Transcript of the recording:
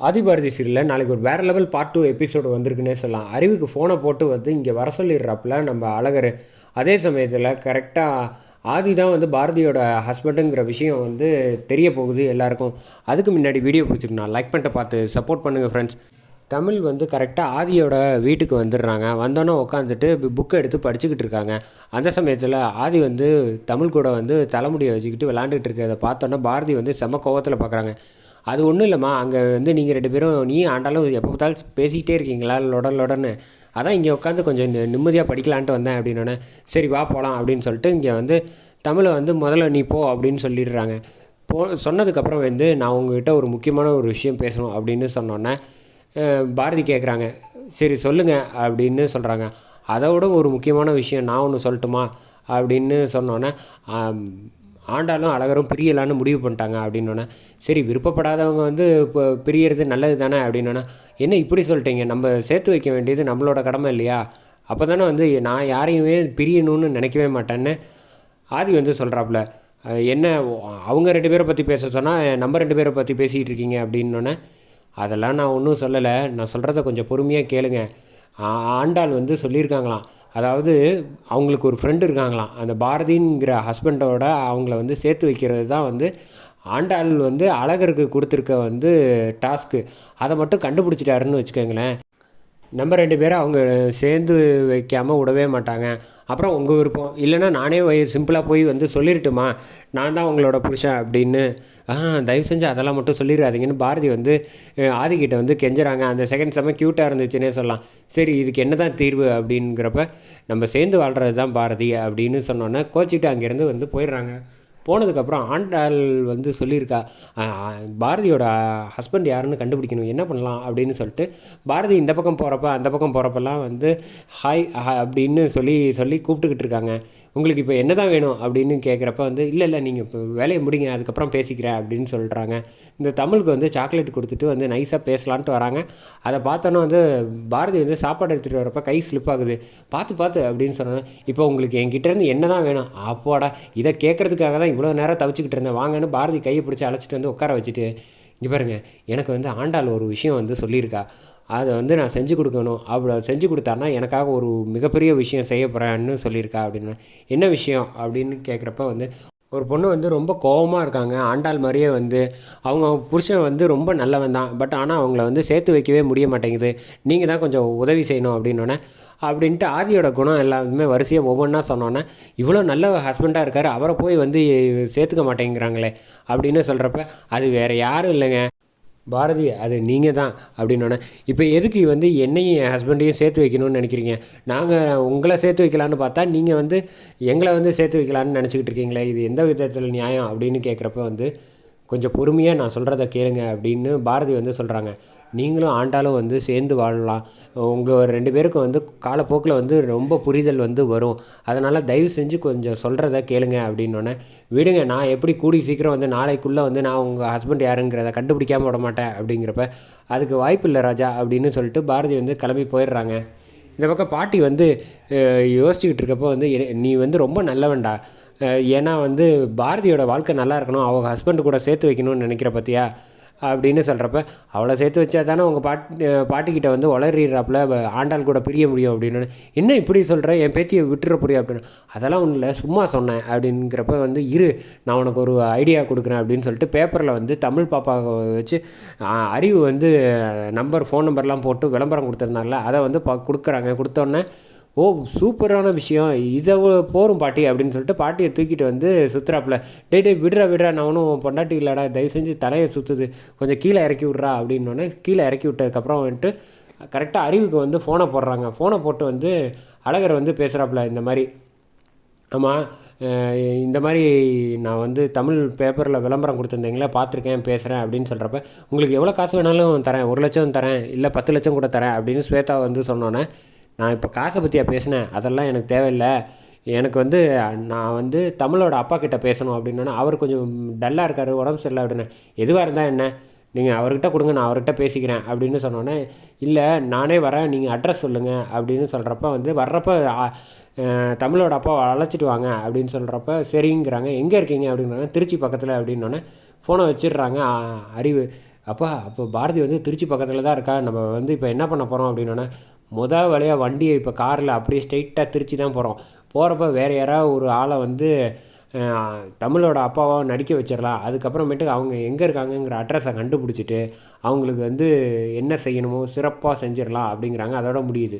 ஆதிபாரதி சீரியலில் நாளைக்கு ஒரு வேறு லெவல் பார்ட் டூ எபிசோடு வந்திருக்குன்னே சொல்லலாம். அறிவுக்கு ஃபோனை போட்டு வந்து இங்கே வர சொல்லிடுறாப்புல நம்ம அழகர். அதே சமயத்தில் கரெக்டாக ஆதி தான் வந்து பாரதியோட ஹஸ்பண்டுங்கிற விஷயம் வந்து தெரிய போகுது எல்லாருக்கும். அதுக்கு முன்னாடி வீடியோ பிடிச்சிருக்கணும் லைக் பண்ணிட்டு பார்த்து சப்போர்ட் பண்ணுங்கள் ஃப்ரெண்ட்ஸ் தமிழ் வந்து கரெக்டாக ஆதியோட வீட்டுக்கு வந்துடுறாங்க. வந்தோன்னே உட்காந்துட்டு புக்கை எடுத்து படிச்சுக்கிட்டு இருக்காங்க. அந்த சமயத்தில் ஆதி வந்து தமிழ் கூட வந்து தலைமுடியை வச்சுக்கிட்டு விளாண்டுட்டு இருக்கிறத பார்த்தோன்னே பாரதி வந்து செம கோவத்தில் பார்க்குறாங்க அது ஒன்றும் இல்லைம்மா. அங்கே வந்து நீங்கள் ரெண்டு பேரும் நீ ஆண்டாலும் எப்போ பார்த்தாலும் பேசிக்கிட்டே இருக்கீங்களா? லொட லொடன்னு. அதான் இங்கே உட்காந்து கொஞ்சம் நிம்மதியாக படிக்கலான்ட்டு வந்தேன் அப்படின்னோடனே சரி வா போகலாம் அப்படின்னு சொல்லிட்டு இங்கே வந்து தமிழை வந்து முதல்ல நீ போ அப்படின்னு சொல்லிடுறாங்க. போ சொன்னதுக்கப்புறம் வந்து நான் உங்ககிட்ட ஒரு முக்கியமான ஒரு விஷயம் பேசணும் அப்படின்னு சொன்னோன்னே பாரதி கேட்குறாங்க சரி சொல்லுங்கள் அப்படின்னு சொல்கிறாங்க அதை விட ஒரு முக்கியமான விஷயம் நான் ஒன்று சொல்லட்டுமா? அப்படின்னு சொன்னோன்னே ஆண்டாலும் அழகரும் பிரியலான்னு முடிவு பண்ணிட்டாங்க அப்படின்னோடனே சரி விருப்பப்படாதவங்க வந்து இப்போ பிரியறது நல்லது தானே? அப்படின்னோடனே என்ன இப்படி சொல்லிட்டீங்க? நம்ம சேர்த்து வைக்க வேண்டியது நம்மளோட கடமை இல்லையா? அப்போ தானே வந்து நான் யாரையுமே பிரியணும்னு நினைக்கவே மாட்டேன்னு ஆதி வந்து சொல்கிறாப்புல என்ன அவங்க ரெண்டு பேரை பற்றி பேச சொன்னால் நம்ம ரெண்டு பேரை பற்றி பேசிகிட்டு இருக்கீங்க? அப்படின்னோடனே அதெல்லாம் நான் ஒன்றும் சொல்லலை. நான் சொல்கிறத கொஞ்சம் பொறுமையாக கேளுங்க. ஆண்டாள் வந்து சொல்லியிருக்காங்களாம். அதாவது அவங்களுக்கு ஒரு ஃப்ரெண்டு இருக்காங்களாம். அந்த பாரதிங்கிற ஹஸ்பண்டோட அவங்கள வந்து சேர்த்து வைக்கிறது தான் வந்து ஆண்டாள் வந்து அழகருக்கு கொடுத்துருக்க வந்து டாஸ்க்கு அதை மட்டும் கண்டுபிடிச்சிட்டாருன்னு வச்சுக்கோங்களேன். நம்ம ரெண்டு பேரும் அவங்க சேர்ந்து வைக்காமல் விடவே மாட்டாங்க. அப்புறம் உங்கள் விருப்பம். இல்லைன்னா நானே சிம்பிளாக போய் வந்து சொல்லிடட்டுமா நான் தான் உங்களோட புருஷன் அப்படின்னு. தயவு செஞ்சு அதெல்லாம் மட்டும் சொல்லிடாதீங்கன்னு பாரதி வந்து ஆதிக்கிட்ட வந்து கெஞ்சுறாங்க. அந்த செகண்ட் செம்ம க்யூட்டாக இருந்துச்சுன்னே சொல்லலாம். சரி இதுக்கு என்ன தான் தீர்வு அப்படிங்கிறப்ப நம்ம சேர்ந்து வாழ்கிறது தான் பாரதி அப்படின்னு சொன்னோன்னே கோச்சிட்டு அங்கேருந்து வந்து போயிடுறாங்க. போனதுக்கப்புறம் ஆண்டாள் வந்து சொல்லியிருக்கா பாரதியோட ஹஸ்பண்ட் யாருன்னு கண்டுபிடிக்கணும் என்ன பண்ணலாம்? அப்படின்னு சொல்லிட்டு பாரதி இந்த பக்கம் போகிறப்ப அந்த பக்கம் போகிறப்பெல்லாம் வந்து ஹாய் அப்படின்னு சொல்லி சொல்லி கூப்பிட்டுக்கிட்டு இருக்காங்க. உங்களுக்கு இப்போ என்ன தான் வேணும் அப்படின்னு கேட்குறப்ப வந்து இல்லை இல்லை நீங்கள் இப்போ வேலையை முடிங்க அதுக்கப்புறம் பேசிக்கிறேன் அப்படின்னு சொல்கிறாங்க இந்த தமிழுக்கு வந்து சாக்லேட் கொடுத்துட்டு வந்து நைஸாக பேசலான்ட்டு வராங்க. அதை பார்த்தோன்னே வந்து பாரதி வந்து சாப்பாடு எடுத்துகிட்டு வரப்ப கை ஸ்லிப் ஆகுது. பார்த்து பார்த்து அப்படின்னு சொன்னாங்க இப்போ உங்களுக்கு என்கிட்டேருந்து என்ன தான் வேணும்? அப்போடா இதை கேட்குறதுக்காக தான் இவ்வளோ நேரம் தவிச்சிக்கிட்டு இருந்தேன். வாங்கன்னு பாரதி கையை பிடிச்சி அழைச்சிட்டு வந்து உட்கார வச்சுட்டு இங்கே பாருங்க எனக்கு வந்து ஆண்டாள் ஒரு விஷயம் வந்து சொல்லியிருக்கா. அதை வந்து நான் செஞ்சு கொடுக்கணும். அப்படி செஞ்சு கொடுத்தாருன்னா எனக்காக ஒரு மிகப்பெரிய விஷயம் செய்ய போகிறேன்னு சொல்லியிருக்கா அப்படின்னு. என்ன விஷயம் அப்படின்னு கேட்குறப்ப வந்து ஒரு பொண்ணு வந்து ரொம்ப கோவமாக இருக்காங்க. ஆண்டாள் மாதிரியே வந்து அவங்க புருஷன் வந்து ரொம்ப நல்லவன் தான். பட் ஆனால் அவங்கள வந்து சேர்த்து வைக்கவே முடிய மாட்டேங்குது. நீங்கள் தான் கொஞ்சம் உதவி செய்யணும் அப்படின்னோடனே அப்படின்ட்டு ஆதியோட குணம் எல்லாமே வரிசையாக ஒவ்வொன்றா சொன்னோன்னே இவ்வளோ நல்ல ஹஸ்பண்டாக இருக்கார். அவரை போய் வந்து சேர்த்துக்க மாட்டேங்கிறாங்களே அப்படின்னு சொல்கிறப்ப அது வேறு யாரும் இல்லைங்க. பாரதி அது நீங்கள் தான் அப்படின்னோடனே இப்போ எதுக்கு வந்து என்னையும் என் ஹஸ்பண்டையும் சேர்த்து வைக்கணும்னு நினைக்கிறீங்க? நாங்கள் உங்களை சேர்த்து வைக்கலான்னு பார்த்தா நீங்கள் வந்து எங்களை வந்து சேர்த்து வைக்கலான்னு நினச்சிக்கிட்டு இருக்கீங்களே இது எந்த விதத்தில் நியாயம்? அப்படின்னு கேட்குறப்ப வந்து கொஞ்சம் பொறுமையாக நான் சொல்கிறத கேளுங்க அப்படின்னு பாரதி வந்து சொல்கிறாங்க நீங்களும் ஆண்டாலும் வந்து சேர்ந்து வாழலாம். உங்கள் ரெண்டு பேருக்கும் வந்து காலப்போக்கில் வந்து ரொம்ப புரிதல் வந்து வரும். அதனால் தயவு செஞ்சு கொஞ்சம் சொல்கிறத கேளுங்க அப்படின்னோடனே விடுங்க நான் எப்படி கூடி சீக்கிரம் வந்து நாளைக்குள்ளே வந்து நான் உங்கள் ஹஸ்பண்ட் யாருங்கிறத கண்டுபிடிக்காம விட மாட்டேன் அப்படிங்கிறப்ப அதுக்கு வாய்ப்பு இல்லை ராஜா அப்படின்னு சொல்லிட்டு பாரதி வந்து கிளம்பி போயிடுறாங்க. இந்த பக்கம் பாட்டி வந்து யோசிச்சுக்கிட்டு இருக்கப்போ வந்து நீ வந்து ரொம்ப நல்லவன்டா. ஏன்னா வந்து பாரதியோட வாழ்க்கை நல்லா இருக்கணும். அவங்க ஹஸ்பண்ட் கூட சேர்த்து வைக்கணும்னு நினைக்கிற பத்தியா? அப்படின்னு சொல்கிறப்ப அவளை சேர்த்து வச்சா தானே உங்கள் பாட்டி பாட்டிக்கிட்ட வந்து உளறிடுறாப்புல ஆண்டாள் கூட பிரிய முடியும் அப்படின்னு. என்ன இப்படி சொல்கிறேன் என் பேத்தியை விட்டுற புரியும் அப்படின்னு. அதெல்லாம் ஒன்றும் இல்லை சும்மா சொன்னேன் அப்படிங்கிறப்ப வந்து இரு நான் உனக்கு ஒரு ஐடியா கொடுக்குறேன் அப்படின்னு சொல்லிட்டு பேப்பரில் வந்து தமிழ் பாப்பாவை வச்சு அறிவு வந்து நம்பர் ஃபோன் நம்பர்லாம் போட்டு விளம்பரம் கொடுத்துருந்தாங்கள அதை வந்து பா கொடுக்குறாங்க. கொடுத்தோன்னே ஓ சூப்பரான விஷயம். இதை போகிறோம் பாட்டி அப்படின்னு சொல்லிட்டு பாட்டியை தூக்கிட்டு வந்து சுற்றுறாப்புல டே டே விடுறா விடுறா நான் ஒன்றும் பொண்டாட்டி இல்லைடா. தயவு செஞ்சு தலையை சுற்றுது கொஞ்சம் கீழே இறக்கி விட்றா அப்படின்னோடனே கீழே இறக்கி விட்டதுக்கப்புறம் வந்துட்டு கரெக்டாக அறிவுக்கு வந்து ஃபோனை போடுறாங்க. ஃபோனை போட்டு வந்து அழகர் வந்து பேசுகிறாப்புல இந்த மாதிரி. ஆமாம் இந்த மாதிரி நான் வந்து தமிழ் பேப்பரில் விளம்பரம் கொடுத்துருந்தீங்களே பார்த்துருக்கேன் பேசுகிறேன் அப்படின்னு சொல்கிறப்ப உங்களுக்கு எவ்வளோ காசு வேணாலும் தரேன். ஒரு லட்சம் தரேன். இல்லை பத்து லட்சம் கூட தரேன். அப்படின்னு ஸ்வேதா வந்து சொன்னோன்னே நான் இப்போ காசை பற்றியா பேசினேன். அதெல்லாம் எனக்கு தேவையில்லை. எனக்கு வந்து நான் வந்து தமிழோட அப்பா கிட்ட பேசணும் அப்படின்னோடனே அவர் கொஞ்சம் டல்லாக இருக்கார் உடம்பு சரியில்லை அப்படின்னு. எதுவாக இருந்தால் என்ன? நீங்கள் அவர்கிட்ட கொடுங்க நான் அவர்கிட்ட பேசிக்கிறேன் அப்படின்னு சொன்னோன்னே இல்லை நானே வரேன் நீங்கள் அட்ரஸ் சொல்லுங்கள் அப்படின்னு சொல்கிறப்ப வந்து வர்றப்ப தமிழோட அப்பாவை அழைச்சிட்டு வாங்க அப்படின்னு சொல்கிறப்ப சரிங்கிறாங்க எங்கே இருக்கீங்க? அப்படிங்கிறாங்க திருச்சி பக்கத்தில் அப்படின்னோடனே ஃபோனை வச்சிடுறாங்க அறிவு. அப்பா அப்போ பாரதி வந்து திருச்சி பக்கத்தில் தான் இருக்கா? நம்ம வந்து இப்போ என்ன பண்ண போகிறோம் அப்படின்னோடனே மொதல் வேலையாக வண்டியை இப்போ காரில் அப்படியே ஸ்ட்ரைட்டாக திருச்சி தான் போகிறோம் போகிறப்ப வேறு யாராவது ஒரு ஆளை வந்து தமிழோட அப்பாவாக நடிக்க வச்சிடலாம் அதுக்கப்புறமேட்டுக்கு அவங்க எங்கே இருக்காங்கங்கிற அட்ரஸை கண்டுபிடிச்சிட்டு அவங்களுக்கு வந்து என்ன செய்யணுமோ சிறப்பாக செஞ்சிடலாம் அப்படிங்கிறாங்க. அதோட முடியுது.